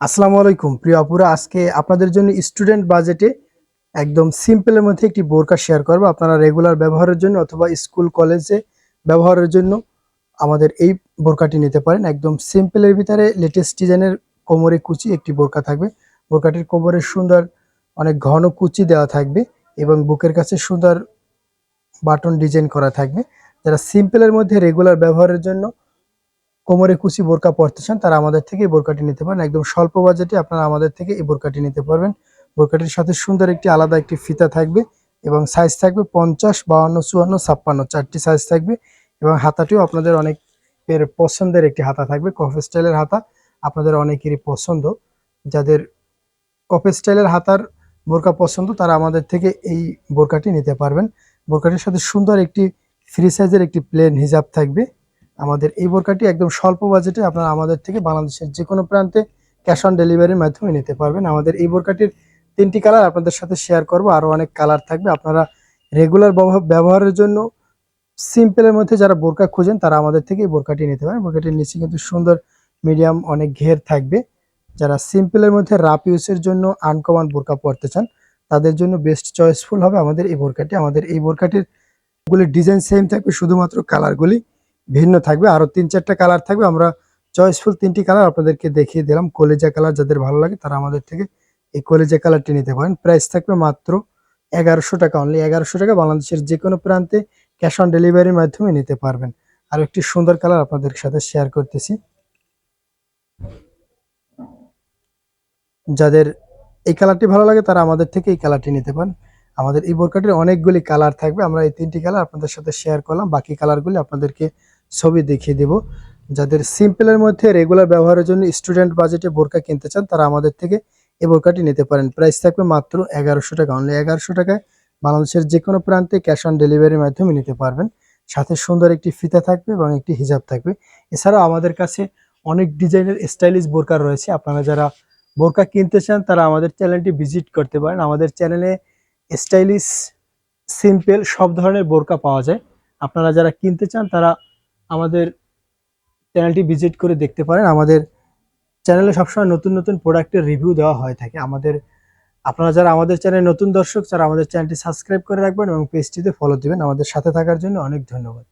আসসালামু আলাইকুম। প্রিয় আপুরা, আজকে আপনাদের জন্য স্টুডেন্ট বাজেটে একদম সিম্পলের মধ্যে একটি বোরকা শেয়ার করব। আপনারা রেগুলার ব্যবহারের জন্য অথবা স্কুল কলেজে ব্যবহারের জন্য আমাদের এই বোরকাটি নিতে পারেন। একদম সিম্পলের ভিতরে লেটেস্ট ডিজাইনের কোমরে কুচি একটি বোরকা থাকবে। বোরকাটির কোমরে সুন্দর অনেক ঘন কুচি দেওয়া থাকবে এবং বুকের কাছে সুন্দর বাটন ডিজাইন করা থাকবে। যারা সিম্পলের মধ্যে রেগুলার ব্যবহারের জন্য কোমরে কুচি বোরকা পরতে চান, তারা আমাদের থেকে এই বোরকাটি নিতে পারেন। একদম স্বল্প বাজেটে আপনারা আমাদের থেকে এই বোরকাটি নিতে পারবেন। বোরকাটির সাথে সুন্দর একটি আলাদা একটি ফিতা থাকবে এবং সাইজ থাকবে পঞ্চাশ বাউন্ন চুয়ান্ন, ছাপ্পান্ন, চারটি সাইজ থাকবে এবং হাতাটিও আপনাদের অনেকের পছন্দের একটি হাতা থাকবে, কফে স্টাইলের হাতা। আপনাদের অনেকেরই পছন্দ। যাদের কফে স্টাইলের হাতার বোরকা পছন্দ, তারা আমাদের থেকে এই বোরকাটি নিতে পারবেন। বোরকাটির সাথে সুন্দর একটি ফ্রি সাইজের একটি প্লেন হিজাব থাকবে। আমাদের এই বোরকাটি একদম স্বল্প বাজেটে আপনারা আমাদের থেকে বাংলাদেশের যে কোনো প্রান্তে ক্যাশ অন ডেলিভারির মাধ্যমে নিতে পারবেন। আমাদের এই বোরকাটির তিনটি কালার আপনাদের সাথে শেয়ার করব। আরও অনেক কালার থাকবে। আপনারা রেগুলার ব্যবহারের জন্য সিম্পলের মধ্যে যারা বোরকা খুঁজেন, তারা আমাদের থেকে এই বোরকাটি নিতে পারেন। বোরকাটির নিচে কিন্তু সুন্দর মিডিয়াম অনেক ঘের থাকবে। যারা সিম্পলের মধ্যে রাপ ইউজের জন্য আনকমন বোরকা পরতে চান, তাদের জন্য বেস্ট চয়েসফুল হবে আমাদের এই বোরকাটি। আমাদের এই বোরকাটির গুলি ডিজাইন সেম থাকবে, শুধুমাত্র কালারগুলি। ভিন্ন থাকবে। আরও তিন চারটা কালার থাকবে। আমরা চয়েসফুল তিনটি কালার আপনাদেরকে দেখিয়ে দিলাম। কলেজা কালার যাদের ভালো লাগে তারা আমাদের থেকে এই কলেজা কালারটি নিতে পারেন। প্রাইস থাকবে মাত্র এগারোশো টাকা অনলি এগারোশো টাকা বাংলাদেশের যে কোনো প্রান্তে ক্যাশ অন ডেলিভারির মাধ্যমে নিতে পারবেন। আর একটি সুন্দর কালার আপনাদের সাথে শেয়ার করতেছি। যাদের এই কালারটি ভালো লাগে তারা আমাদের থেকে এই কালারটি নিতে পারেন। আমাদের এই বোরকাটির অনেকগুলি কালার থাকবে। আমরা এই তিনটি কালার আপনাদের সাথে শেয়ার করলাম। বাকি কালারগুলি আপনাদেরকে ছবি দেখিয়ে দেব। যাদের সিম্পলের মধ্যে রেগুলার ব্যবহারের জন্য স্টুডেন্ট বাজেটে বোরকা কিনতে চান, তারা আমাদের থেকে এই বোরকাটি নিতে পারেন। প্রাইস থাকবে মাত্র এগারোশো টাকা। অনলি এগারোশো টাকায় বাংলাদেশের যে কোনো প্রান্তে ক্যাশ অন ডেলিভারির মাধ্যমে নিতে পারবেন। সাথে সুন্দর একটি ফিতা থাকবে এবং একটি হিজাব থাকবে। এছাড়াও আমাদের কাছে অনেক ডিজাইনের স্টাইলিশ বোরকা রয়েছে। আপনারা যারা বোরকা কিনতে চান, তারা আমাদের চ্যানেলটি ভিজিট করতে পারেন। আমাদের চ্যানেলে স্টাইলিশ সিম্পল সব ধরনের বোরকা পাওয়া যায়। আপনারা যারা কিনতে চান, তারা আমাদের চ্যানেলটি ভিজিট করে দেখতে পারেন। আমাদের চ্যানেলে সবসময় নতুন নতুন প্রোডাক্টের রিভিউ দেওয়া হয়ে থাকে। আমাদের, আপনারা যারা আমাদের চ্যানেলে নতুন দর্শক যারা আমাদের চ্যানেলটি সাবস্ক্রাইব করে রাখবেন এবং পেজটিতে ফলো দেবেন। আমাদের সাথে থাকার জন্য অনেক ধন্যবাদ।